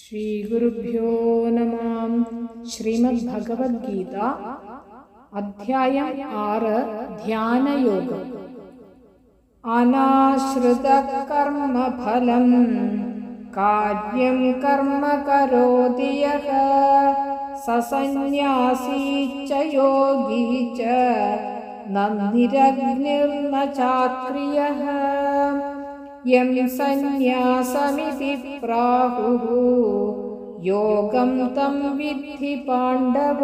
ശ്രീഗുരുഭ്യോ നമാം. ശ്രീമദ് ഭഗവത്ഗീത അധ്യായം ആറ്. ധ്യാനയോഗം. അനാശ്രിത കർമ്മഫലം കാര്യം കർമ്മ കരോതി യഃ സസന്യാസീ ച യോഗീ ച. നന്ദിരഗ്നിർന ചാക്രിയഃ यं सन्न्यासमिति प्राहुः योगं तं विद्धि पाण्डव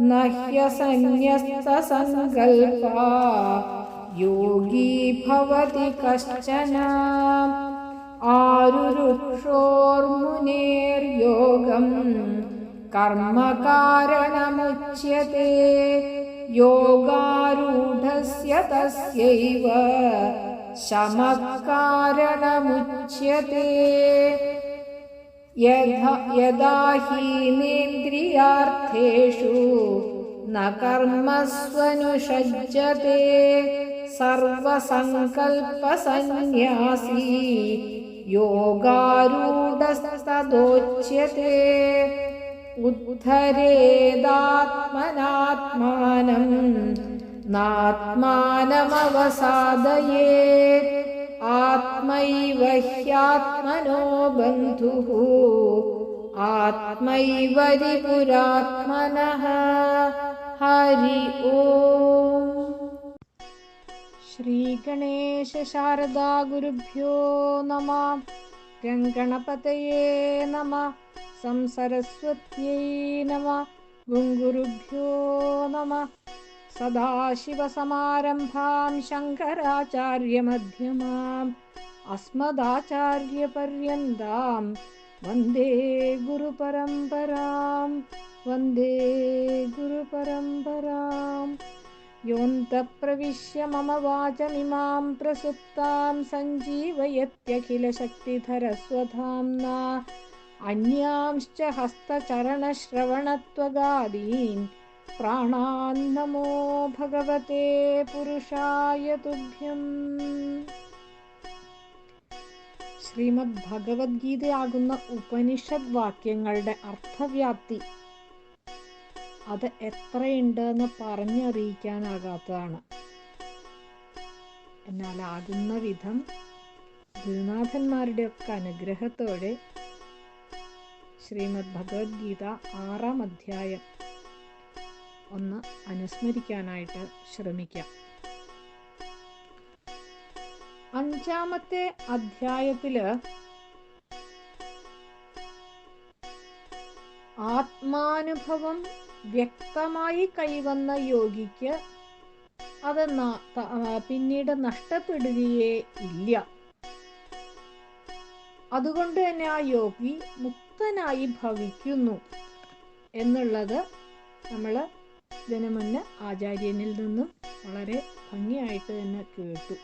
न ह्यसन्यस्तसमकल्पा योगी भवति कश्चन। आरुरुक्षोर्मुनेर्योगं कर्मकारणमुच्यते। യോഗാരൂഢസ്യ തസ്യൈവ ശമകാരണമുച്യത്തെ यदा ഹീനേന്ദ്രിയാർത്ഥേഷു ന കർമ്മസ്വനുഷജ്ജത്തെ സർവസങ്കൽപ്പസന്യാസി യോഗാരൂഢസ്തദോച്യത്തെ उद्धरेदात्मनात्मानम् नात्मानमवसादयेत्। आत्मैव ह्यात्मनो बन्धुः आत्मैवपुरात्मनः हरि ओ श्रीगणेशशारदागुरुभ्यो गङ्गणपतये नमः। संसरस्वत्यै नमः। गुङ्गुरुभ्यो नमः। सदाशिवसमारम्भां शङ्कराचार्यमध्यमाम् अस्मदाचार्यपर्यन्तां वन्दे गुरुपरम्परां वन्दे गुरुपरम्पराम्। योऽन्तः मम वाचमिमां प्रसुप्तां सञ्जीवयत्यखिलशक्तिधरस्वधाम्ना സഞ്ജീവയത്യഖിലശക്തിധരസ്വധാംനാ हस्तचरणश्रवणत्वगादीन् പ്രാണാന്നമോ ഭഗവത്തെ പുരുഷായ തുഭ്യം. ശ്രീമദ് ഭഗവത്ഗീതയാകുന്ന ഉപനിഷദ് വാക്യങ്ങളുടെ അർത്ഥവ്യാപ്തി അത് എത്രയുണ്ട് എന്ന് പറഞ്ഞറിയിക്കാനാകാത്തതാണ്. എന്നാൽ ആകുന്ന വിധം ഗുരുനാഥന്മാരുടെ ഒക്കെ അനുഗ്രഹത്തോടെ ശ്രീമദ് ഭഗവത്ഗീത ആറാം അധ്യായം. ഒന്ന് അനുസ്മരിക്കാനായിട്ട് ശ്രമിക്കാം. അഞ്ചാമത്തെ അധ്യായത്തിൽ ആത്മാനുഭവം വ്യക്തമായി കൈവന്ന യോഗിക്ക് അത് പിന്നീട് നഷ്ടപ്പെടുകയേ ഇല്ല. അതുകൊണ്ട് തന്നെ ആ യോഗി മുക്തനായി ഭവിക്കുന്നു. എന്നുള്ളത് നമ്മൾ ഇതിനു മുന്നേ ആചാര്യനിൽ നിന്നും വളരെ ഭംഗിയായിട്ട് തന്നെ കേട്ടു.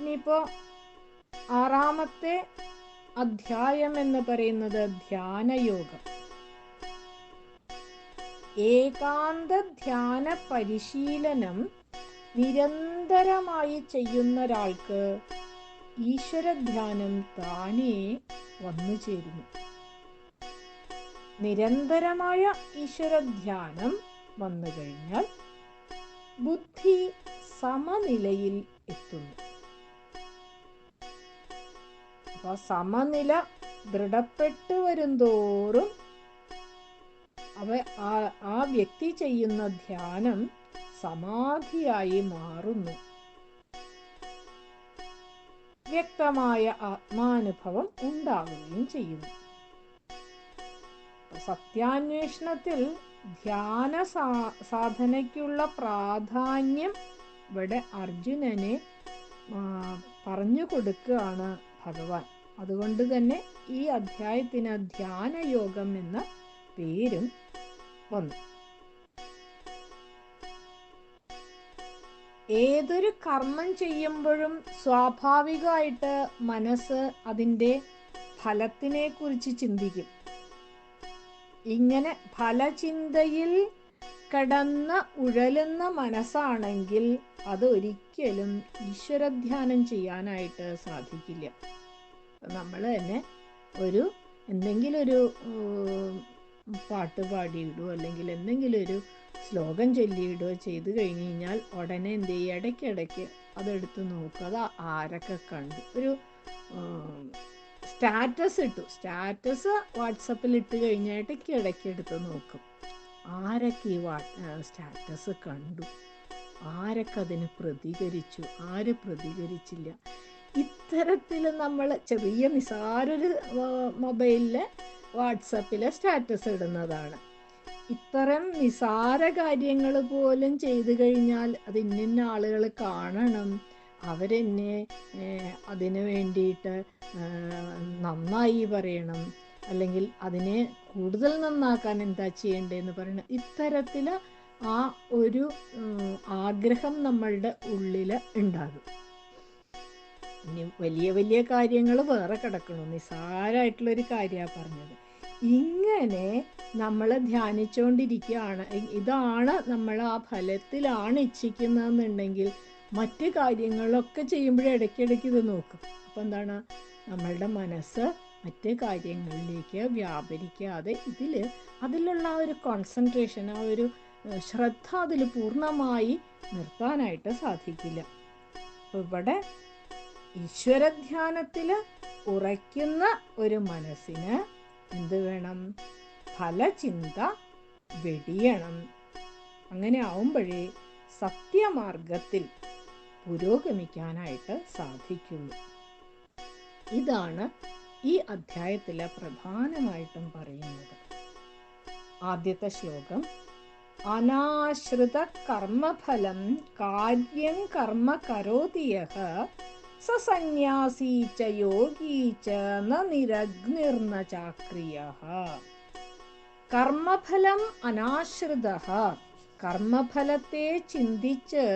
ഇനിയിപ്പോ ആറാമത്തെ അധ്യായം എന്ന് പറയുന്നത് ധ്യാനയോഗം. ഏകാന്ത ധ്യാന പരിശീലനം നിരന്തരമായി ചെയ്യുന്ന ഒരാൾക്ക് ഈശ്വരധ്യാനം താനേ വന്നു ചേരുന്നു. നിരന്തരമായ ഈശ്വരധ്യാനം വന്നു കഴിഞ്ഞാൽ ബുദ്ധി സമനിലയിൽ എത്തുന്നു. അപ്പൊ സമനില ദൃഢപ്പെട്ടു വരുംതോറും അവ ആ വ്യക്തി ചെയ്യുന്ന ധ്യാനം സമാധിയായി മാറുന്നു. വ്യക്തമായ ആത്മാനുഭവം ഉണ്ടാവുകയും ചെയ്യുന്നു. സത്യാന്വേഷണത്തിൽ ധ്യാന സാധനയ്ക്കുള്ള പ്രാധാന്യം ഇവിടെ അർജുനനെ പറഞ്ഞു കൊടുക്കുകയാണ് ഭഗവാൻ. അതുകൊണ്ട് തന്നെ ഈ അധ്യായത്തിന് ധ്യാനയോഗം എന്ന പേരും വന്നു. ഏതൊരു കർമ്മം ചെയ്യുമ്പോഴും സ്വാഭാവികമായിട്ട് മനസ്സ് അതിന്റെ ഫലത്തിനെ കുറിച്ച് ചിന്തിക്കും. ഇങ്ങനെ ഫലചിന്തയിൽ കിടന്ന് ഉഴലുന്ന മനസ്സാണെങ്കിൽ അത് ഒരിക്കലും ഈശ്വരധ്യാനം ചെയ്യാനായിട്ട് സാധിക്കില്ല. നമ്മൾ തന്നെ ഒരു എന്തെങ്കിലും ഒരു പാട്ട് പാടിയിടുകയോ അല്ലെങ്കിൽ എന്തെങ്കിലും ഒരു ശ്ലോകം ചൊല്ലിയിടുകയോ ചെയ്തു കഴിഞ്ഞു കഴിഞ്ഞാൽ ഉടനെ എന്ത് ചെയ്യുക ഇടയ്ക്കിടയ്ക്ക് അതെടുത്ത് നോക്കുക. അത് ആരൊക്കെ കണ്ടു. ഒരു സ്റ്റാറ്റസ് ഇട്ടു. സ്റ്റാറ്റസ് വാട്സപ്പിൽ ഇട്ട് കഴിഞ്ഞാൽ ഇടയ്ക്ക് ഇടയ്ക്ക് എടുത്ത് നോക്കും. ആരൊക്കെ ഈ വാ സ്റ്റാറ്റസ് കണ്ടു? ആരൊക്കെ അതിന് പ്രതികരിച്ചു? ആര് പ്രതികരിച്ചില്ല? ഇത്തരത്തിൽ നമ്മൾ ചെറിയ നിസാരൊരു മൊബൈലിൽ വാട്സപ്പിലെ സ്റ്റാറ്റസ് ഇടുന്നതാണ്. ഇത്തരം നിസാര കാര്യങ്ങൾ പോലും ചെയ്തു കഴിഞ്ഞാൽ അത് ഇന്നിന്ന ആളുകൾ കാണണം. അവരെന്നെ അതിനു വേണ്ടിയിട്ട് നന്നായി പറയണം. അല്ലെങ്കിൽ അതിനെ കൂടുതൽ നന്നാക്കാൻ എന്താ ചെയ്യേണ്ടതെന്ന് പറയണം. ഇത്തരത്തിൽ ആ ഒരു ആഗ്രഹം നമ്മളുടെ ഉള്ളിൽ ഉണ്ടാകും. ഇനി വലിയ വലിയ കാര്യങ്ങൾ വേറെ കിടക്കണം. നിസ്സാരമായിട്ടുള്ളൊരു കാര്യമാണ് പറഞ്ഞത്. ഇങ്ങനെ നമ്മൾ ധ്യാനിച്ചുകൊണ്ടിരിക്കുകയാണ് ഇതാണ് നമ്മൾ ആ ഫലത്തിലാണ് ഇച്ഛിക്കുന്നതെന്നുണ്ടെങ്കിൽ മറ്റ് കാര്യങ്ങളൊക്കെ ചെയ്യുമ്പോഴേ ഇടയ്ക്കിടയ്ക്ക് ഇത് നോക്കും. അപ്പം എന്താണ്? നമ്മളുടെ മനസ്സ് മറ്റ് കാര്യങ്ങളിലേക്ക് വ്യാപരിക്കാതെ ഇതിൽ അതിലുള്ള ആ ഒരു കോൺസെൻട്രേഷൻ ആ ഒരു ശ്രദ്ധ അതിൽ പൂർണമായി നിർത്താനായിട്ട് സാധിക്കില്ല. അപ്പം ഇവിടെ ഈശ്വരധ്യാനത്തിൽ ഉറയ്ക്കുന്ന ഒരു മനസ്സിന് എന്ത് വേണം? ഫലചിന്ത വെടിയണം. അങ്ങനെ ആവുമ്പോഴേ സത്യമാർഗത്തിൽ പുരോഗമിക്കാനായിട്ട് സാധിക്കുള്ളൂ. ഇതാണ് ഈ അധ്യായത്തിൽ പ്രധാനമായിട്ടും പറയുന്നത്. ആദ്യത്തെ ശ്ലോകം അനാശ്രിത കർമ്മഫലം കാര്യം കർമ്മ കരോതിയഹ സ സന്യാസീ ച യോഗീ ച നിരഗ്നിർന ചാക്രിയഃ കർമ്മഫലം അനാശ്രിത. കർമ്മഫലത്തെ ചിന്തിച്ച്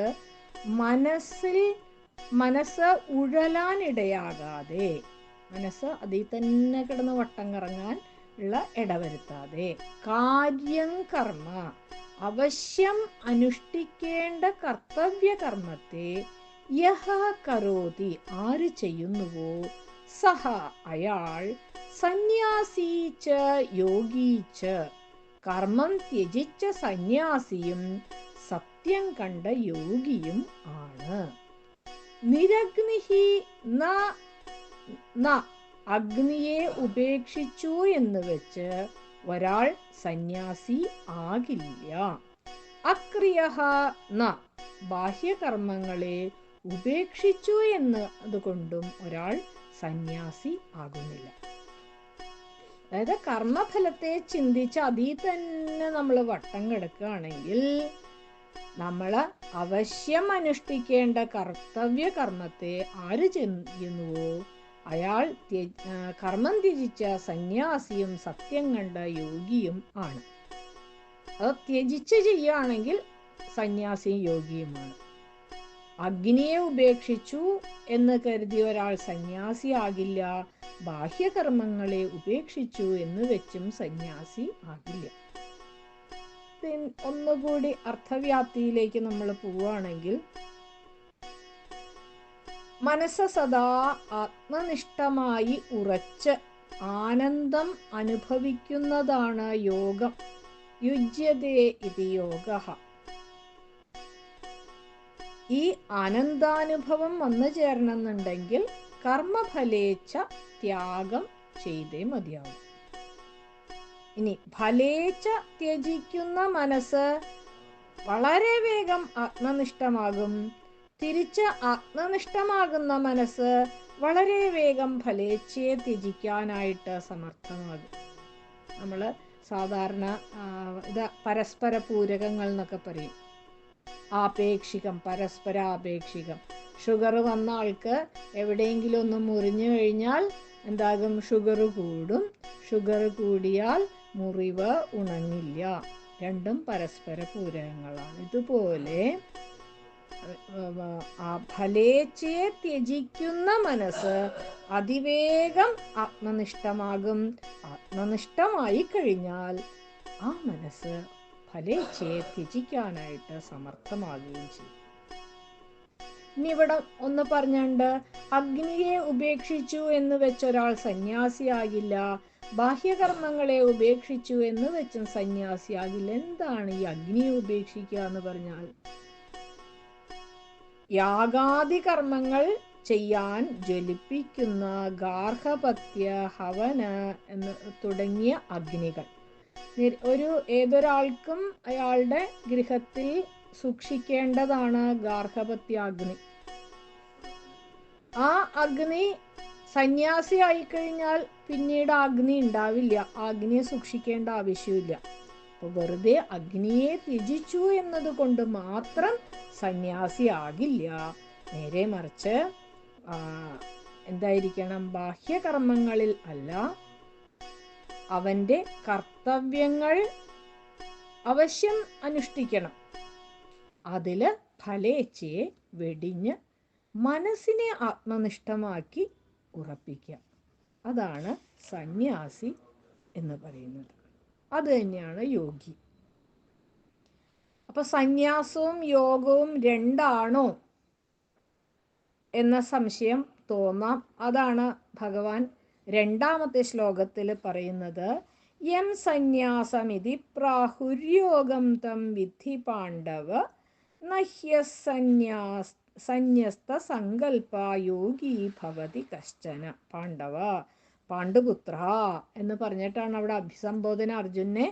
മനസ്സിൽ മനസ്സ് ഉഴലാനിടയാകാതെ മനസ്സ് അതിൽ തന്നെ കിടന്ന് വട്ടം കറങ്ങാൻ ഉള്ള ഇടവരുത്താതെ. കാര്യം കർമ്മ. അവശ്യം അനുഷ്ഠിക്കേണ്ട കർത്തവ്യ കർമ്മത്തെ യഹ കരോതി ആര് ചെയ്യുന്നുവോ? സഹ അയാൾ സന്യാസീ ച യോഗീ ച. കർമ്മം ത്യജിച്ച സന്യാസിയും സത്യം കണ്ട യോഗിയും ആണ്. നിരഗ്നിഹി ന അഗ്നിയെ ഉപേക്ഷിച്ചു എന്ന് വെച്ച് ഒരാൾ സന്യാസി ആകില്ല. അക്രിയ ന ബാഹ്യകർമ്മങ്ങളെ ഉപേക്ഷിച്ചു എന്ന് അതുകൊണ്ടും ഒരാൾ സന്യാസി ആകുന്നില്ല. അതായത് കർമ്മഫലത്തെ ചിന്തിച്ച് അതിൽ തന്നെ നമ്മൾ വട്ടം കിടക്കുകയാണെങ്കിൽ നമ്മൾ അവശ്യം അനുഷ്ഠിക്കേണ്ട കർത്തവ്യ കർമ്മത്തെ ആര് ചെയ്യുന്നുവോ? അയാൾ കർമ്മം ത്യജിച്ച സന്യാസിയും സത്യം കണ്ട യോഗിയും ആണ്. അത് ത്യജിച്ച് ചെയ്യുകയാണെങ്കിൽ സന്യാസിയും യോഗിയുമാണ്. അഗ്നിയെ ഉപേക്ഷിച്ചു എന്ന് കരുതി ഒരാൾ സന്യാസി ആകില്ല ബാഹ്യകർമ്മങ്ങളെ ഉപേക്ഷിച്ചു എന്ന് വെച്ചും സന്യാസി ആകില്ല. ഒന്നുകൂടി അർത്ഥവ്യാപ്തിയിലേക്ക് നമ്മൾ പോവുകയാണെങ്കിൽ മനസ്സ് സദാ ആത്മനിഷ്ഠമായി ഉറച്ച് ആനന്ദം അനുഭവിക്കുന്നതാണ് യോഗം. യുജ്യതേ ഇത് യോഗ. ഈ ആനന്ദാനുഭവം വന്നു ചേരണമെന്നുണ്ടെങ്കിൽ കർമ്മഫലേച്ഛ ത്യാഗം ചെയ്തേ മതിയാവും. ഇനി ഫലേച്ഛ ത്യജിക്കുന്ന മനസ്സ് വളരെ വേഗം ആത്മനിഷ്ഠമാകും. തിരിച്ച് ആത്മനിഷ്ഠമാകുന്ന മനസ്സ് വളരെ വേഗം ഫലേച്ഛയെ ത്യജിക്കാനായിട്ട് സമർത്ഥമാകും. നമ്മൾ സാധാരണ ഇത് പരസ്പര പൂരകങ്ങൾ എന്നൊക്കെ പറയും. ആപേക്ഷികം പരസ്പരാപേക്ഷികം. ഷുഗർ വന്ന ആൾക്ക് എവിടെയെങ്കിലും ഒന്ന് മുറിഞ്ഞു കഴിഞ്ഞാൽ എന്താകും? ഷുഗർ കൂടും. ഷുഗർ കൂടിയാൽ മുറിവ് ഉണങ്ങില്ല. രണ്ടും പരസ്പര പൂരകങ്ങളാണ്. ഇതുപോലെ ആ ഫലേച്ഛയെ ത്യജിക്കുന്ന മനസ്സ് അതിവേഗം ആത്മനിഷ്ഠമാകും. ആത്മനിഷ്ഠമായി കഴിഞ്ഞാൽ ആ മനസ്സ് ഫലേച്ഛയെ ത്യജിക്കാനായിട്ട് സമർത്ഥമാകുകയും ചെയ്യും ഇനി ഒന്ന് പറഞ്ഞുണ്ട് അഗ്നിയെ ഉപേക്ഷിച്ചു എന്ന് വെച്ചൊരാൾ സന്യാസിയാകില്ല. ബാഹ്യകർമ്മങ്ങളെ ഉപേക്ഷിച്ചു എന്ന് വെച്ചും സന്യാസിയാകില്ല. എന്താണ് ഈ അഗ്നിയെ ഉപേക്ഷിക്കുക എന്ന് പറഞ്ഞാൽ? യാഗാദി കർമ്മങ്ങൾ ചെയ്യാൻ ജ്വലിപ്പിക്കുന്ന ഗാർഹപത്യ ഹവന എന്ന് തുടങ്ങിയ അഗ്നികൾ. ഒരു ഏതൊരാൾക്കും അയാളുടെ ഗൃഹത്തിൽ സൂക്ഷിക്കേണ്ടതാണ് ഗാർഹപത്യാഗ്നി ആ അഗ്നി സന്യാസി ആയിക്കഴിഞ്ഞാൽ പിന്നീട് അഗ്നി ഉണ്ടാവില്ല. അഗ്നിയെ സൂക്ഷിക്കേണ്ട ആവശ്യമില്ല. അപ്പോൾ വെറുതെ അഗ്നിയെ ത്യജിച്ചു എന്നതുകൊണ്ട് മാത്രം സന്യാസി ആകില്ല. നേരെ മറിച്ച് എന്തായിരിക്കണം? ബാഹ്യകർമ്മങ്ങളിൽ അല്ല അവന്റെ കർത്തവ്യങ്ങൾ അവശ്യം അനുഷ്ഠിക്കണം. അതിൽ ഫലേച്ഛയെ വെടിഞ്ഞ് മനസ്സിനെ ആത്മനിഷ്ഠമാക്കി ഉറപ്പിക്കുക. അതാണ് സന്യാസി എന്ന് പറയുന്നത്. അത് തന്നെയാണ് യോഗി. അപ്പൊ സന്യാസവും യോഗവും രണ്ടാണോ എന്ന സംശയം തോന്നാം. അതാണ് ഭഗവാൻ രണ്ടാമത്തെ ശ്ലോകത്തിൽ പറയുന്നത് യം സന്യാസമിതി പ്രാഹുര്യോഗം തം വിധി പാണ്ഡവ നഹ്യസന്യാസ് സന്യസ്ത സങ്കല്പ യോഗി ഭവതി കശ്ചന. പാണ്ഡവ പാണ്ഡുപുത്ര എന്ന് പറഞ്ഞിട്ടാണ് അവിടെ അഭിസംബോധന അർജുനെ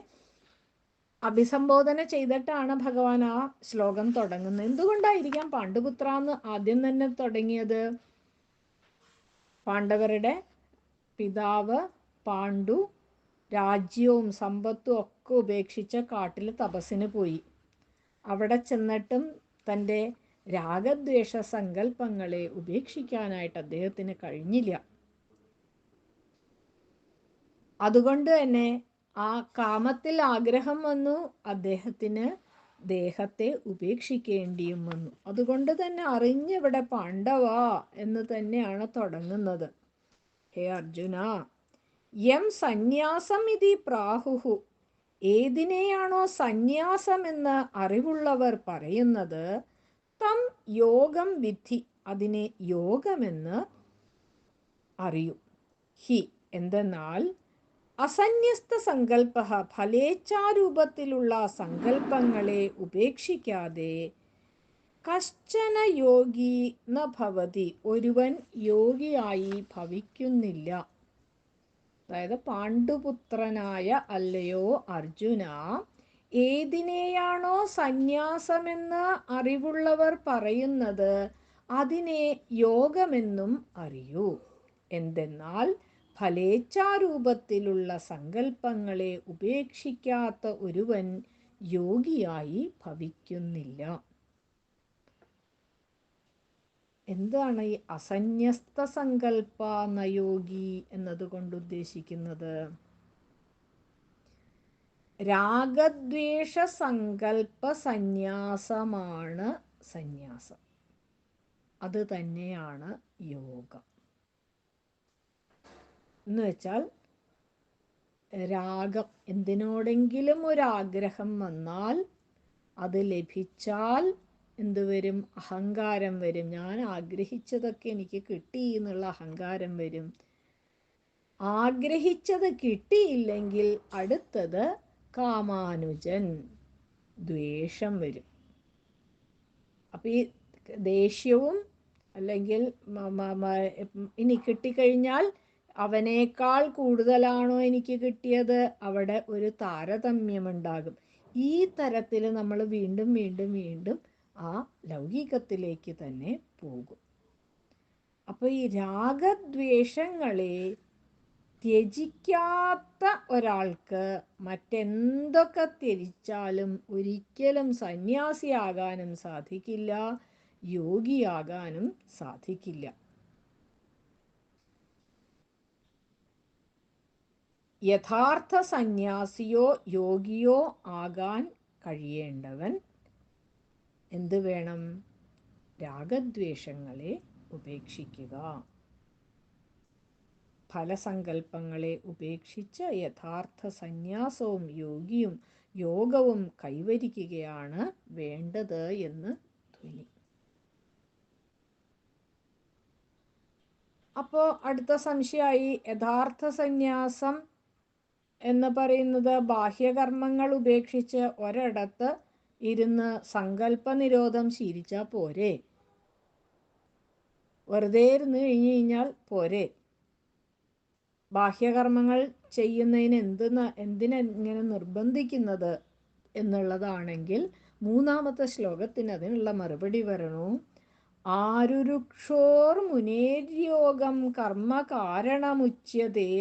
അഭിസംബോധന ചെയ്തിട്ടാണ് ഭഗവാൻ ആ ശ്ലോകം തുടങ്ങുന്നത്. എന്തുകൊണ്ടായിരിക്കാം പാണ്ഡുപുത്ര എന്ന് ആദ്യം തന്നെ തുടങ്ങിയത്? പാണ്ഡവരുടെ പിതാവ് പാണ്ഡു രാജ്യവും സമ്പത്തും ഒക്കെ ഉപേക്ഷിച്ച് കാട്ടിൽ തപസ്സിന് പോയി. അവിടെ ചെന്നിട്ടും തന്റെ രാഗദ്വേഷ സങ്കല്പങ്ങളെ ഉപേക്ഷിക്കാനായിട്ട് അദ്ദേഹത്തിന് കഴിഞ്ഞില്ല. അതുകൊണ്ട് തന്നെ ആ കാമത്തിൽ ആഗ്രഹം വന്നു. അദ്ദേഹത്തിന് ദേഹത്തെ ഉപേക്ഷിക്കേണ്ടിയും വന്നു. അതുകൊണ്ട് തന്നെ അറിഞ്ഞിവിടെ പാണ്ഡവ എന്ന് തന്നെയാണ് തുടങ്ങുന്നത്. ഹേ അർജുന യം സന്യാസം ഇതി പ്രാഹുഹു. ഏതിനെയാണോ സന്യാസം എന്ന് അറിവുള്ളവർ പറയുന്നത് തം യോഗം വിധി അതിനെ യോഗമെന്ന് അറിയൂ. ഹി എന്തെന്നാൽ അസന്യസ്ത സങ്കല്പ ഫലേച്ഛാരൂപത്തിലുള്ള സങ്കല്പങ്ങളെ ഉപേക്ഷിക്കാതെ കശ്ചന യോഗി ന ഭവതി ഒരുവൻ യോഗിയായി ഭവിക്കുന്നില്ല. അതായത് പാണ്ഡുപുത്രനായ അല്ലയോ അർജുന ഏതിനെയാണോ സന്യാസമെന്ന് അറിവുള്ളവർ പറയുന്നത് അതിനെ യോഗമെന്നും അറിയൂ. എന്തെന്നാൽ ഫലേച്ഛാരൂപത്തിലുള്ള സങ്കല്പങ്ങളെ ഉപേക്ഷിക്കാത്ത ഒരുവൻ യോഗിയായി ഭവിക്കുന്നില്ല. എന്താണ് ഈ അസന്യസ്ത സങ്കല്പ നയോഗി എന്നതുകൊണ്ട് ഉദ്ദേശിക്കുന്നത് രാഗദ്വേഷ സങ്കല്പ സന്യാസമാണ് സന്യാസം. അത് തന്നെയാണ് യോഗം. എന്ന് വെച്ചാൽ രാഗം എന്തിനോടെങ്കിലും ഒരാഗ്രഹം വന്നാൽ അത് ലഭിച്ചാൽ എന്ത് വരും? അഹങ്കാരം വരും. ഞാൻ ആഗ്രഹിച്ചതൊക്കെ എനിക്ക് കിട്ടി എന്നുള്ള അഹങ്കാരം വരും. ആഗ്രഹിച്ചത് കിട്ടിയില്ലെങ്കിൽ അടുത്തത് കാമാനുജൻ ദ്വേഷം വരും. അപ്പം ഈ ദേഷ്യവും അല്ലെങ്കിൽ ഇനി കിട്ടിക്കഴിഞ്ഞാൽ അവനേക്കാൾ കൂടുതലാണോ എനിക്ക് കിട്ടിയത്? അവിടെ ഒരു താരതമ്യം ഉണ്ടാകും ഈ തരത്തിൽ നമ്മൾ വീണ്ടും വീണ്ടും വീണ്ടും ആ ലൗകികത്തിലേക്ക് തന്നെ പോകും. അപ്പോൾ ഈ രാഗദ്വേഷങ്ങളെ ത്യജിക്കാത്ത ഒരാൾക്ക് മറ്റെന്തൊക്കെ ത്യജിച്ചാലും ഒരിക്കലും സന്യാസിയാകാനും സാധിക്കില്ല യോഗിയാകാനും സാധിക്കില്ല. യഥാർത്ഥ സന്യാസിയോ യോഗിയോ ആകാൻ കഴിയേണ്ടവൻ എന്ത് വേണം? രാഗദ്വേഷങ്ങളെ ഉപേക്ഷിക്കുക. ഫലസങ്കല്പങ്ങളെ ഉപേക്ഷിച്ച് യഥാർത്ഥ സന്യാസവും യോഗിയും യോഗവും കൈവരിക്കുകയാണ് വേണ്ടത് എന്ന് ധ്വനി. അപ്പോൾ അടുത്ത സംശയമായി യഥാർത്ഥ സന്യാസം എന്ന് പറയുന്നത് ബാഹ്യകർമ്മങ്ങൾ ഉപേക്ഷിച്ച് ഒരിടത്ത് ഇരുന്ന് സങ്കല്പ നിരോധം ശീലിച്ചാൽ പോരെ. വെറുതെ ഇരുന്ന് കഴിഞ്ഞു കഴിഞ്ഞാൽ പോരെ. ബാഹ്യകർമ്മങ്ങൾ ചെയ്യുന്നതിന് എന്ത് എന്തിനെങ്ങനെ നിർബന്ധിക്കുന്നത് എന്നുള്ളതാണെങ്കിൽ മൂന്നാമത്തെ ശ്ലോകത്തിന് അതിനുള്ള മറുപടി വരണു ആരുരുക്ഷോർ മുനേര്യോഗം കർമ്മ കാരണമുച്യതേ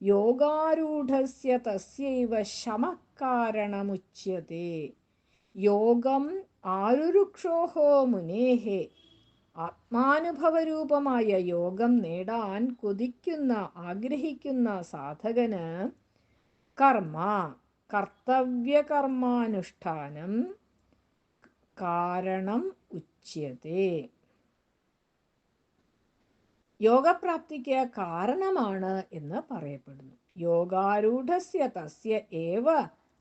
യോഗാരൂഢസ്യ തസ്യൈവ ശമകാരണമുച്യത്തെ യോഗം ആരുരുക്ഷോഹോ മുനേഹേ. ആത്മാനുഭവരൂപമായ യോഗം നേടാൻ കൊതിക്കുന്ന ആഗ്രഹിക്കുന്ന സാധകന് കർമ്മ കർത്തവ്യകർമാനുഷ്ഠാനം കാരണം ഉച്യത്തെ യോഗപ്രാപ്തിക്ക് കാരണമാണ് എന്ന് പറയപ്പെടുന്നു. യോഗാരൂഢസ്യ തസ്യ ഏവ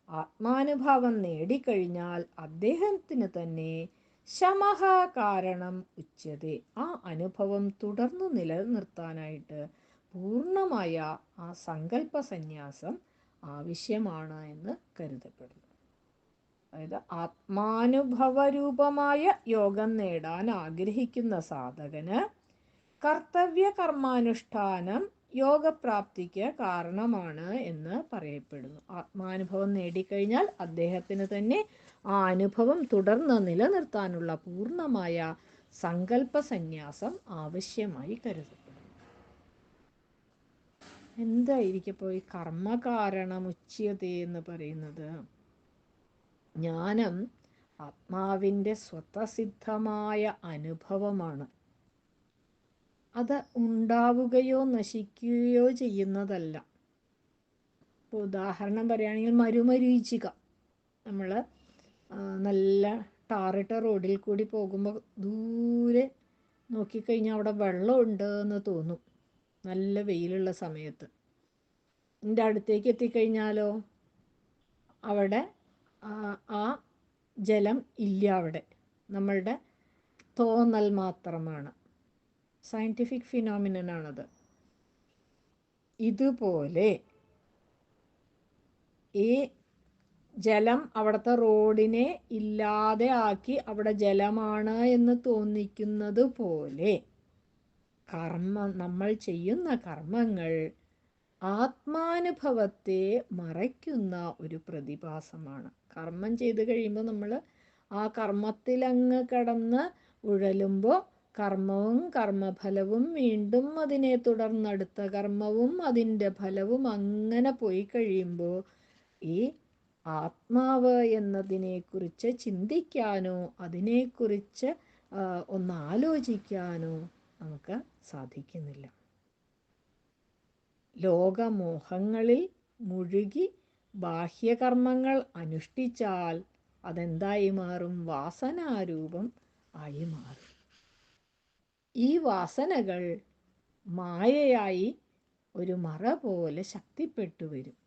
ആത്മാനുഭാവം നേടിക്കഴിഞ്ഞാൽ അദ്ദേഹത്തിന് തന്നെ ശമഹ കാരണം ഉച്ചതെ. ആ അനുഭവം തുടർന്നു നിലനിർത്താനായിട്ട് പൂർണമായ ആ സങ്കല്പ സന്യാസം ആവശ്യമാണ് എന്ന് കരുതപ്പെടുന്നു. അതായത് ആത്മാനുഭവരൂപമായ യോഗം നേടാൻ ആഗ്രഹിക്കുന്ന സാധകന് കർത്തവ്യ കർമാനുഷ്ഠാനം യോഗപ്രാപ്തിക്ക് കാരണമാണ് എന്ന് പറയപ്പെടുന്നു. ആത്മാനുഭവം നേടിക്കഴിഞ്ഞാൽ അദ്ദേഹത്തിന് തന്നെ ആ അനുഭവം തുടർന്ന് നിലനിർത്താനുള്ള പൂർണമായ സങ്കല്പ സന്യാസം ആവശ്യമായി കരുതപ്പെടുന്നു. എന്തായിരിക്കും ഇപ്പോൾ ഈ കർമ്മകാരണമുച്യത എന്ന് പറയുന്നത്? ജ്ഞാനം ആത്മാവിന്റെ സ്വതസിദ്ധമായ അനുഭവമാണ്. അത് ഉണ്ടാവുകയോ നശിക്കുകയോ ചെയ്യുന്നതല്ല. ഇപ്പോൾ ഉദാഹരണം പറയുകയാണെങ്കിൽ മരുമരീചിക നമ്മൾ നല്ല ടാറിട്ട റോഡിൽ കൂടി പോകുമ്പോൾ ദൂരെ നോക്കിക്കഴിഞ്ഞാൽ അവിടെ വെള്ളമുണ്ട് എന്ന് തോന്നും. നല്ല വെയിലുള്ള സമയത്ത്. എന്റെ അടുത്തേക്ക് എത്തിക്കഴിഞ്ഞാലോ? അവിടെ ആ ജലം ഇല്ല അവിടെ. നമ്മളുടെ തോന്നൽ മാത്രമാണ്. സയന്റിഫിക് ഫിനോമിനനാണത് ഇതുപോലെ ഈ ജലം അവിടുത്തെ റോഡിനെ ഇല്ലാതെ ആക്കി അവിടെ ജലമാണ് എന്ന് തോന്നിക്കുന്നത് പോലെ കർമ്മ നമ്മൾ ചെയ്യുന്ന കർമ്മങ്ങൾ ആത്മാനുഭവത്തെ മറയ്ക്കുന്ന ഒരു പ്രതിഭാസമാണ്. കർമ്മം ചെയ്ത് കഴിയുമ്പോൾ നമ്മൾ ആ കർമ്മത്തിലങ്ങ് കടന്ന് ഉഴലുമ്പോൾ കർമ്മവും കർമ്മഫലവും വീണ്ടും അതിനെ തുടർന്നടുത്ത കർമ്മവും അതിന്റെ ഫലവും അങ്ങനെ പോയി കഴിയുമ്പോൾ ഈ ആത്മാവ് എന്നതിനെക്കുറിച്ച് ചിന്തിക്കാനോ അതിനെക്കുറിച്ച് ഒന്ന് ആലോചിക്കാനോ നമുക്ക് സാധിക്കുന്നില്ല. ലോകമോഹങ്ങളിൽ മുഴുകി ബാഹ്യകർമ്മങ്ങൾ അനുഷ്ഠിച്ചാൽ അതെന്തായി മാറും? വാസനാരൂപം ആയി മാറും. ഈ വാസനകൾ മായയായി ഒരു മറ പോലെ ശക്തിപ്പെട്ടു വരും.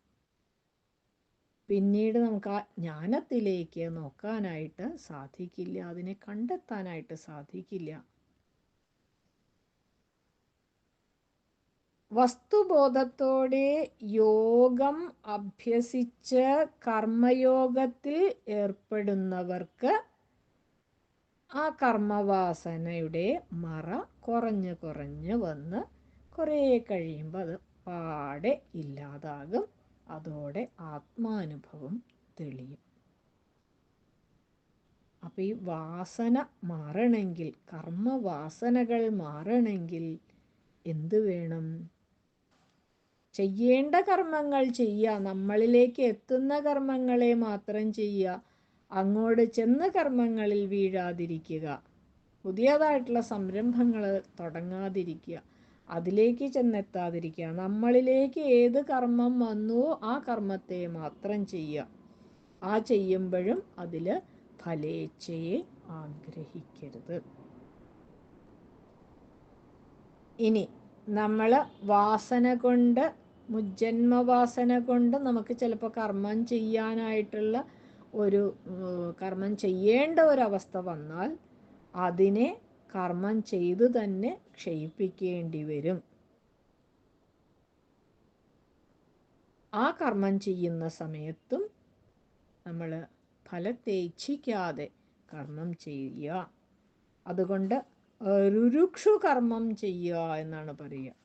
പിന്നീട് നമുക്ക് ആ ജ്ഞാനത്തിലേക്ക് നോക്കാനായിട്ട് സാധിക്കില്ല. അതിനെ കണ്ടെത്താനായിട്ട് സാധിക്കില്ല. വസ്തുബോധത്തോടെ യോഗം അഭ്യസിച്ച് കർമ്മയോഗത്തിൽ ഏർപ്പെടുന്നവർക്ക് ആ കർമ്മവാസനയുടെ മറ കുറഞ്ഞ് കുറഞ്ഞ് വന്ന് കുറേ കഴിയുമ്പോൾ അത് പാടെ ഇല്ലാതാകും. അതോടെ ആത്മാനുഭവം തെളിയും. അപ്പം ഈ വാസന മാറണമെങ്കിൽ കർമ്മവാസനകൾ മാറണമെങ്കിൽ എന്ത് വേണം? ചെയ്യേണ്ട കർമ്മങ്ങൾ ചെയ്യുക നമ്മളിലേക്ക് എത്തുന്ന കർമ്മങ്ങളെ മാത്രം ചെയ്യുക. അങ്ങോട്ട് ചെന്ന് കർമ്മങ്ങളിൽ വീഴാതിരിക്കുക. പുതിയതായിട്ടുള്ള സംരംഭങ്ങൾ തുടങ്ങാതിരിക്കുക. അതിലേക്ക് ചെന്നെത്താതിരിക്കുക. നമ്മളിലേക്ക് ഏത് കർമ്മം വന്നുവോ ആ കർമ്മത്തെ മാത്രം ചെയ്യുക. ആ ചെയ്യുമ്പോഴും അതിൽ ഫലേച്ഛയെ ആഗ്രഹിക്കരുത്. ഇനി നമ്മൾ വാസന കൊണ്ട് മുജ്ജന്മവാസന കൊണ്ട് നമുക്ക് ചിലപ്പോൾ കർമ്മം ചെയ്യാനായിട്ടുള്ള ഒരു കർമ്മം ചെയ്യേണ്ട ഒരവസ്ഥ വന്നാൽ അതിനെ കർമ്മം ചെയ്തു തന്നെ ക്ഷയിപ്പിക്കേണ്ടി വരും. ആ കർമ്മം ചെയ്യുന്ന സമയത്തും നമ്മൾ ഫലത്തെ ഇച്ഛിക്കാതെ കർമ്മം ചെയ്യുക. അതുകൊണ്ട് രുരുക്ഷു കർമ്മം ചെയ്യുക എന്നാണ് പറയുക.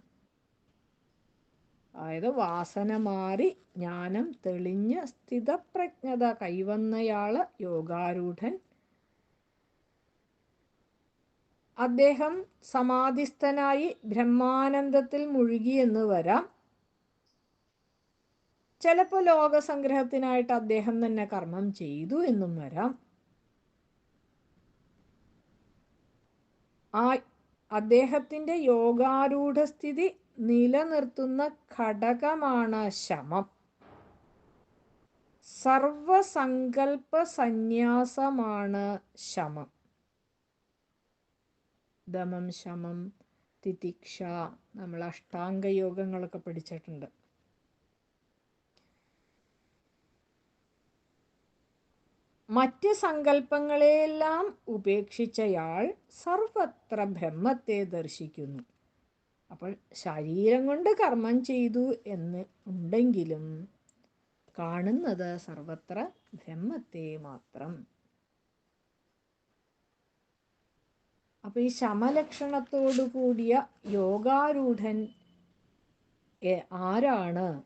അതായത് വാസന മാറി ജ്ഞാനം തെളിഞ്ഞ സ്ഥിതപ്രജ്ഞത കൈവന്നയാൾ യോഗാരൂഢൻ. അദ്ദേഹം സമാധിസ്ഥനായി ബ്രഹ്മാനന്ദത്തിൽ മുഴുകി എന്ന് വരാം. ചിലപ്പോൾ ലോകസംഗ്രഹത്തിനായിട്ട് അദ്ദേഹം തന്നെ കർമ്മം ചെയ്തു എന്നും വരാം. ആ അദ്ദേഹത്തിന്റെ യോഗാരൂഢസ്ഥിതി നിലനിർത്തുന്ന ഘടകമാണ് ശമം. സർവസങ്കൽപ്പ സന്യാസമാണ് ശമം. ദമം ശമം തിതിക്ഷ നമ്മൾ അഷ്ടാംഗ യോഗങ്ങളൊക്കെ പഠിച്ചിട്ടുണ്ട്. മറ്റ് സങ്കല്പങ്ങളെയെല്ലാം ഉപേക്ഷിച്ചയാൾ സർവത്ര ബ്രഹ്മത്തെ ദർശിക്കുന്നു. അപ്പോൾ ശരീരം കൊണ്ട് കർമ്മം ചെയ്തു എന്ന് ഉണ്ടെങ്കിലും കാണുന്നത് സർവത്ര ബ്രഹ്മത്തെ മാത്രം. അപ്പൊ ഈ ശമലക്ഷണത്തോടു കൂടിയ യോഗാരൂഢൻ ആരാണ്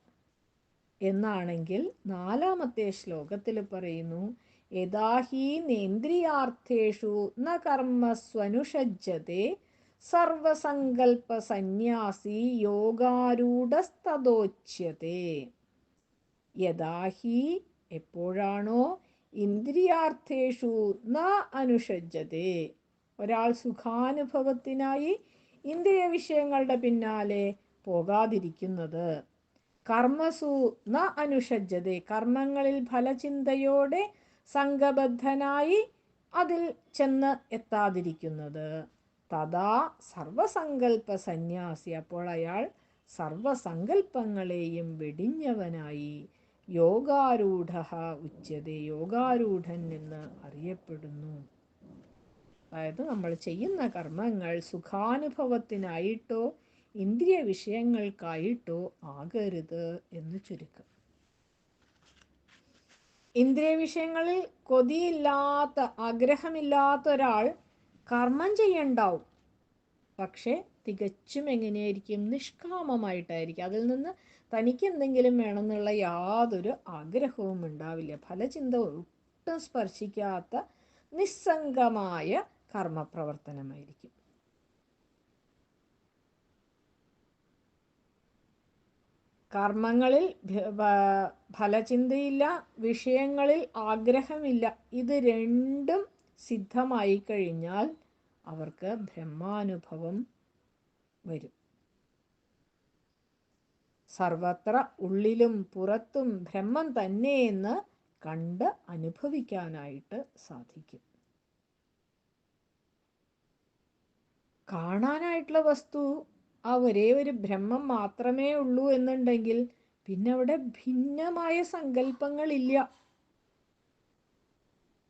എന്നാണെങ്കിൽ നാലാമത്തെ ശ്ലോകത്തിൽ പറയുന്നു യഥാഹീനേന്ദ്രിയാർത്ഥേഷു ന കർമ്മസ്വനുഷജ്ജത്തെ സർവസങ്കൽപ്പ സന്യാസി യോഗാരൂഢസ്തദോച്യത്തെ യഥാഹി എപ്പോഴാണോ ഇന്ദ്രിയാർത്ഥേഷു ന അനുഷജ്ജത്തെ ഒരാൾ സുഖാനുഭവത്തിനായി ഇന്ദ്രിയ വിഷയങ്ങളുടെ പിന്നാലെ പോകാതിരിക്കുന്നത്. കർമ്മസു ന അനുഷജ്ജതെ കർമ്മങ്ങളിൽ ഫലചിന്തയോടെ സംഘബദ്ധനായി അതിൽ ചെന്ന് എത്താതിരിക്കുന്നത്. തഥാ സർവസങ്കല്പ സന്യാസി അപ്പോൾ അയാൾ സർവസങ്കല്പങ്ങളെയും വെടിഞ്ഞവനായി യോഗാരൂഢ ഉച്ചതെ. യോഗാരൂഢൻ എന്ന് അറിയപ്പെടുന്നു. അതായത് നമ്മൾ ചെയ്യുന്ന കർമ്മങ്ങൾ സുഖാനുഭവത്തിനായിട്ടോ ഇന്ദ്രിയ വിഷയങ്ങൾക്കായിട്ടോ ആകരുത് എന്ന് ചുരുക്കം. ഇന്ദ്രിയ വിഷയങ്ങളിൽ കൊതിയില്ലാത്ത ആഗ്രഹമില്ലാത്ത ഒരാൾ കർമ്മം ചെയ്യണ്ടാവും. പക്ഷേ തികച്ചും എങ്ങനെയായിരിക്കും? നിഷ്കാമമായിട്ടായിരിക്കും. അതിൽ നിന്ന് തനിക്ക് എന്തെങ്കിലും വേണമെന്നുള്ള യാതൊരു ആഗ്രഹവും ഉണ്ടാവില്ല. ഫലചിന്ത ഒട്ടും സ്പർശിക്കാത്ത നിസ്സംഗമായ കർമ്മപ്രവർത്തനമായിരിക്കും. കർമ്മങ്ങളിൽ ഫലചിന്തയില്ല വിഷയങ്ങളിൽ ആഗ്രഹമില്ല. ഇത് രണ്ടും സിദ്ധമായി കഴിഞ്ഞാൽ അവർക്ക് ബ്രഹ്മാനുഭവം വരും. സർവത്ര ഉള്ളിലും പുറത്തും ബ്രഹ്മം തന്നെയെന്ന് കണ്ട് അനുഭവിക്കാനായിട്ട് സാധിക്കും. കാണാനായിട്ടുള്ള വസ്തു ആ ഒരേ ഒരു ബ്രഹ്മം മാത്രമേ ഉള്ളൂ എന്നുണ്ടെങ്കിൽ പിന്നെ അവിടെ ഭിന്നമായ സങ്കല്പങ്ങളില്ല.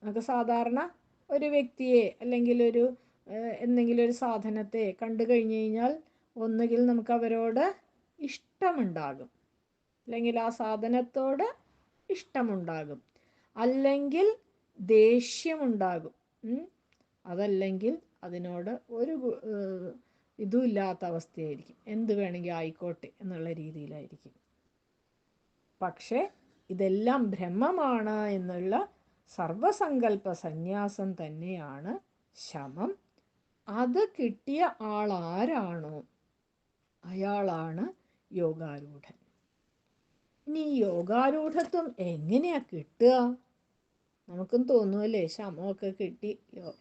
നമുക്ക് സാധാരണ ഒരു വ്യക്തിയെ അല്ലെങ്കിൽ ഒരു എന്തെങ്കിലും ഒരു സാധനത്തെ കണ്ടു കഴിഞ്ഞു കഴിഞ്ഞാൽ ഒന്നുകിൽ നമുക്ക് അവരോട് ഇഷ്ടമുണ്ടാകും. അല്ലെങ്കിൽ ആ സാധനത്തോട് ഇഷ്ടമുണ്ടാകും. അല്ലെങ്കിൽ ദേഷ്യമുണ്ടാകും. അതല്ലെങ്കിൽ അതിനോട് ഒരു ഇതുമില്ലാത്ത അവസ്ഥയായിരിക്കും. എന്ത് വേണമെങ്കിൽ ആയിക്കോട്ടെ എന്നുള്ള രീതിയിലായിരിക്കും. പക്ഷേ ഇതെല്ലാം ബ്രഹ്മമാണ് എന്നുള്ള സർവസങ്കല്പ സന്യാസം തന്നെയാണ് ശമം അത് കിട്ടിയ ആളാരാണോ? അയാളാണ് യോഗാരൂഢൻ. ഇനി യോഗാരൂഢത്വം എങ്ങനെയാ കിട്ടുക? നമുക്കും തോന്നുമല്ലേ ശമമൊക്കെ കിട്ടി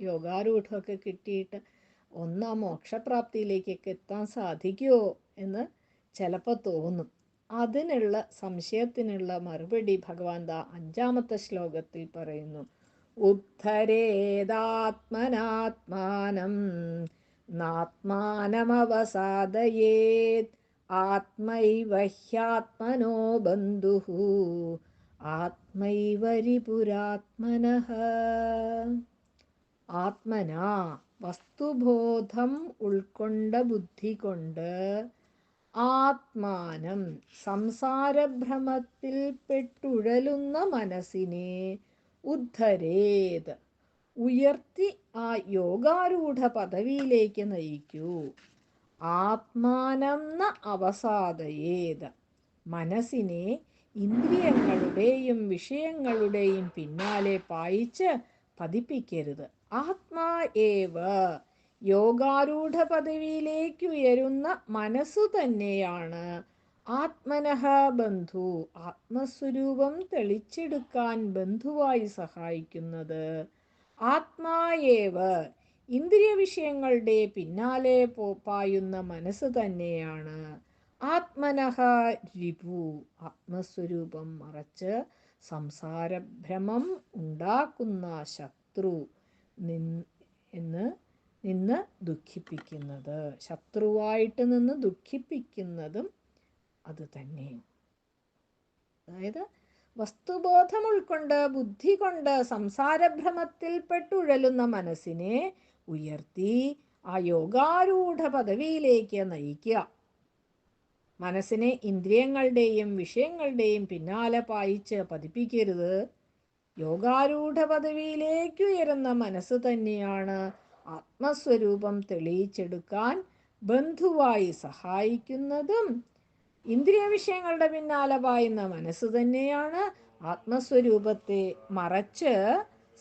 യോഗാരൂഢമൊക്കെ കിട്ടിയിട്ട് ഒന്നാം മോക്ഷപ്രാപ്തിയിലേക്കൊക്കെ എത്താൻ സാധിക്കുമോ എന്ന് ചിലപ്പോൾ തോന്നും. അതിനുള്ള സംശയത്തിനുള്ള മറുപടി ഭഗവാൻ ദാ അഞ്ചാമത്തെ ശ്ലോകത്തിൽ പറയുന്നു. ഉദ്ധരേതാത്മനാത്മാനം നാത്മാനമവസാദയേത് ആത്മൈവ ഹ്യാത്മനോ ബന്ധു ആത്മൈവരിപുരാത്മന ആത്മനാ വസ്തുബോധം ഉൾക്കൊണ്ട ബുദ്ധി കൊണ്ട് ആത്മാനം സംസാരഭ്രമത്തിൽ പെട്ടുഴലുന്ന മനസ്സിനെ ഉദ്ധരേത്. ഉയർത്തി ആ യോഗാരൂഢ പദവിയിലേക്ക് നയിക്കൂ. ആത്മാനം അവസാദയേത്. മനസ്സിനെ ഇന്ദ്രിയങ്ങളുടെയും വിഷയങ്ങളുടെയും പിന്നാലെ പായിച്ച് പതിപ്പിക്കരുത്. ആത്മാ ഏവ യോഗാരൂഢ പദവിയിലേക്ക് ഉയരുന്ന മനസ്സു തന്നെയാണ്. ആത്മനഹ ബന്ധു ആത്മസ്വരൂപം തെളിച്ചെടുക്കാൻ ബന്ധുവായി സഹായിക്കുന്നത്. ആത്മായേവ ഇന്ദ്രിയ വിഷയങ്ങളുടെ പിന്നാലെ പോപ്പായുന്ന മനസ്സ് തന്നെയാണ്. ആത്മനഹ രിപു ആത്മസ്വരൂപം മറച്ച് സംസാരഭ്രമം ഉണ്ടാക്കുന്ന ശത്രു എന്ന് നിന്ന് ദുഃഖിപ്പിക്കുന്നത് ശത്രുവായിട്ട് നിന്ന് ദുഃഖിപ്പിക്കുന്നതും അത് തന്നെ അതായത് വസ്തുബോധം ഉൾക്കൊണ്ട് ബുദ്ധി കൊണ്ട് സംസാരഭ്രമത്തിൽപ്പെട്ടുഴലുന്ന മനസ്സിനെ ഉയർത്തി ആ യോഗാരൂഢ പദവിയിലേക്ക് നയിക്കുക. മനസ്സിനെ ഇന്ദ്രിയങ്ങളുടെയും വിഷയങ്ങളുടെയും പിന്നാലെ പായിച്ച് പതിപ്പിക്കരുത്. യോഗാരൂഢ പദവിയിലേക്ക് ഉയരുന്ന മനസ്സ് തന്നെയാണ് ആത്മസ്വരൂപം തെളിയിച്ചെടുക്കാൻ ബന്ധുവായി സഹായിക്കുന്നതും ഇന്ദ്രിയ വിഷയങ്ങളുടെ പിന്നാലെ പായുന്ന മനസ്സ് തന്നെയാണ് ആത്മസ്വരൂപത്തെ മറച്ച്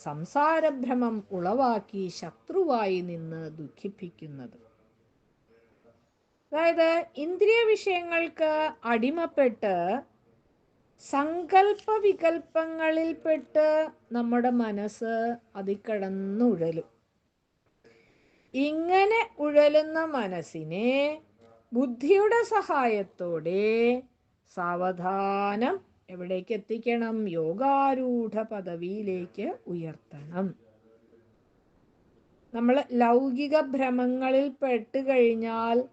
സംസാരഭ്രമം ഉളവാക്കി ശത്രുവായി നിന്ന് ദുഃഖിപ്പിക്കുന്നത്. അതായത് ഇന്ദ്രിയ വിഷയങ്ങൾക്ക് അടിമപ്പെട്ട് സങ്കല്പ വികല്പങ്ങളിൽപ്പെട്ട് നമ്മുടെ മനസ്സ് അതിക്കടന്നുഴലും ഇങ്ങനെ ഉഴലുന്ന മനസ്സിനെ ബുദ്ധിയുടെ സഹായത്തോടെ സാവധാനം എവിടേക്ക് എത്തിക്കണം? യോഗാരൂഢ പദവിയിലേക്ക് ഉയർത്തണം. നമ്മൾ ലൗകിക ഭ്രമങ്ങളിൽ പെട്ട് കഴിഞ്ഞാൽ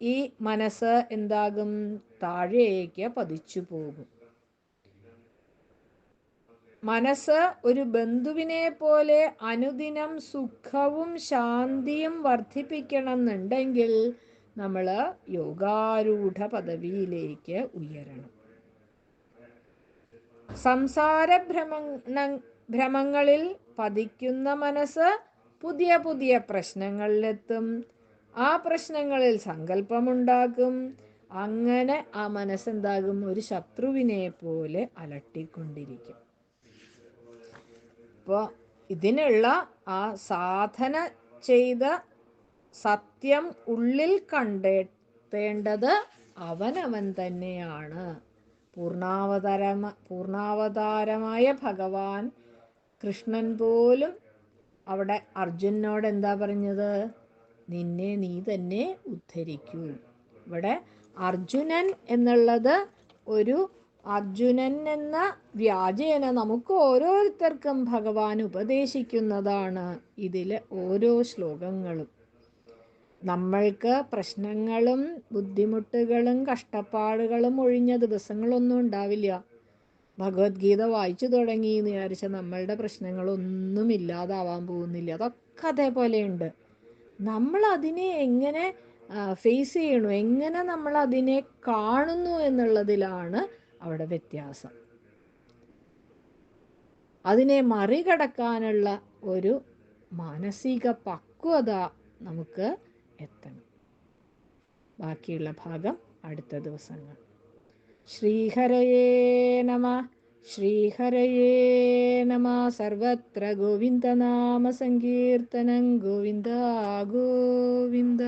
ഈ മനസ്സ് എന്താകും? താഴേക്ക് പതിച്ചു പോകും. മനസ്സ് ഒരു ബന്ധുവിനെ പോലെ അനുദിനം സുഖവും ശാന്തിയും വർദ്ധിപ്പിക്കണം എന്നുണ്ടെങ്കിൽ നമ്മൾ യോഗാരൂഢ പദവിയിലേക്ക് ഉയരണം. സംസാര ഭ്രമ ഭ്രമങ്ങളിൽ പതിക്കുന്ന മനസ്സ് പുതിയ പുതിയ പ്രശ്നങ്ങളിലെത്തും. ആ പ്രശ്നങ്ങളിൽ സങ്കല്പമുണ്ടാക്കും. അങ്ങനെ ആ മനസ്സെന്താകും? ഒരു ശത്രുവിനെ പോലെ അലട്ടിക്കൊണ്ടിരിക്കും. അപ്പോൾ ഇതിനുള്ള ആ സാധന ചെയ്ത സത്യം ഉള്ളിൽ കണ്ടെത്തേണ്ടത് അവനവൻ തന്നെയാണ്. പൂർണാവതാരമ പൂർണാവതാരമായ ഭഗവാൻ കൃഷ്ണൻ പോലും അവിടെ അർജുനോട് എന്താ പറഞ്ഞത്? നിന്നെ നീ തന്നെ ഉദ്ധരിക്കൂ. ഇവിടെ അർജുനൻ എന്നുള്ളത് ഒരു അർജുനൻ എന്ന വ്യാജേന നമുക്ക് ഓരോരുത്തർക്കും ഭഗവാൻ ഉപദേശിക്കുന്നതാണ് ഇതിലെ ഓരോ ശ്ലോകങ്ങളും. നമ്മൾക്ക് പ്രശ്നങ്ങളും ബുദ്ധിമുട്ടുകളും കഷ്ടപ്പാടുകളും ഒഴിഞ്ഞ ദിവസങ്ങളൊന്നും ഉണ്ടാവില്ല. ഭഗവത്ഗീത വായിച്ചു തുടങ്ങി എന്ന് വിചാരിച്ച നമ്മളുടെ പ്രശ്നങ്ങളൊന്നും ഇല്ലാതാവാൻ പോകുന്നില്ല. അതൊക്കെ അതേപോലെയുണ്ട്. നമ്മൾ അതിനെ എങ്ങനെ ഫേസ് ചെയ്യണു? എങ്ങനെ നമ്മൾ അതിനെ കാണുന്നു എന്നുള്ളതിലാണ് അവിടെ വ്യത്യാസം. അതിനെ മറികടക്കാനുള്ള ഒരു മാനസിക പക്വത നമുക്ക് എത്തണം. ബാക്കിയുള്ള ഭാഗം അടുത്ത ദിവസങ്ങൾ. ശ്രീഹരയേ നമ ശ്രീഹരയേ നമ. സർവത്ര ഗോവിന്ദനാമ സങ്കീർത്തനം. ഗോവിന്ദ ഗോവിന്ദ.